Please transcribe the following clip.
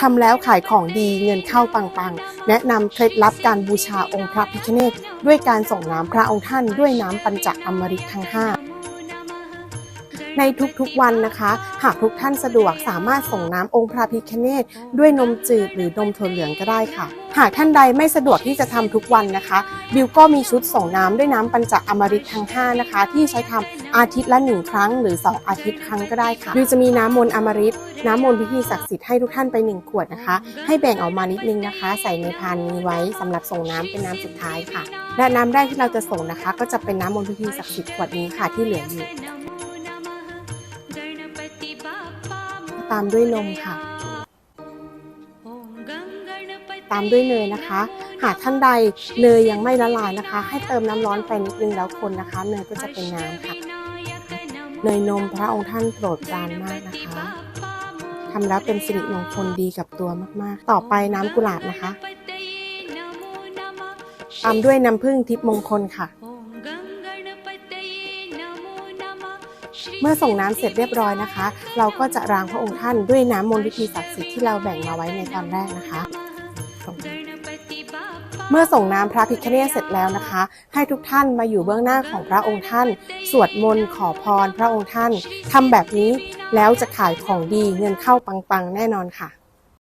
ทำแล้วขายของดีเงินเข้าปังๆ แนะนำเคล็ดลับการบูชาองค์พระพิฆเนศด้วยการส่งน้ำพระองค์ท่านด้วยน้ำปัญจอมฤตทั้ง 5 ในทุกๆวันนะคะ หากทุกท่านสะดวกสามารถส่งน้ำองค์พระพิฆเนศด้วยนมจืดหรือนมถั่วเหลืองก็ได้ค่ะ หากท่านใดไม่สะดวกที่จะทำทุกวันนะคะบิวก็มีชุดส่งน้ำด้วยน้ำปัญจอมฤตทั้ง 5 นะคะ ที่ใช้ทำอาทิตย์ละ 1 ครั้ง หรือ 2 อาทิตย์ครั้งก็ได้ค่ะบิวจะมีน้ำมนต์อมฤตน้ำมนต์พิธีศักดิ์สิทธิ์ให้ทุกท่านไป 1 ขวดนะคะ ให้แบ่งออกมานิดนึงนะคะ ใส่ในพานนี้ไว้สำหรับส่งน้ำเป็นน้ำสุดท้ายค่ะและน้ำแรกที่เราจะส่งนะคะ ก็จะเป็นน้ำมนต์พิธีศักดิ์สิทธิ์ขวดนี้ค่ะที่เหลืออยู่ามด้วยนมค่ะ ตามด้วยเนยนะคะ หากท่านใดเนยยังไม่ละลายนะคะ ให้เติมน้ำร้อนไปนิดนึงแล้วคนนะคะ เนยก็จะเป็นน้ำค่ะ เนยนมพระองค์ท่านโปรดปรานมากนะคะทำแล้วเป็นสิริมงคลดีกับตัวมากๆ ต่อไปน้ำกุหลาบนะคะ ตามด้วยน้ำผึ้งทิพมงคลค่ะ เมื่อส่งน้ำเสร็จเรียบร้อยนะคะ เราก็จะรางพระองค์ท่านด้วยน้ำมนต์วิธีศักดิ์สิทธิ์ที่เราแบ่งมาไว้ในตอนแรกนะคะ เมื่อส่งน้ำพระพิฆเนศเสร็จแล้วนะคะ ให้ทุกท่านมาอยู่เบื้องหน้าของพระองค์ท่าน สวดมนต์ขอพรพระองค์ท่านทำแบบนี้แล้วจะขายของดีเงินเข้าปังๆแน่นอนค่ะ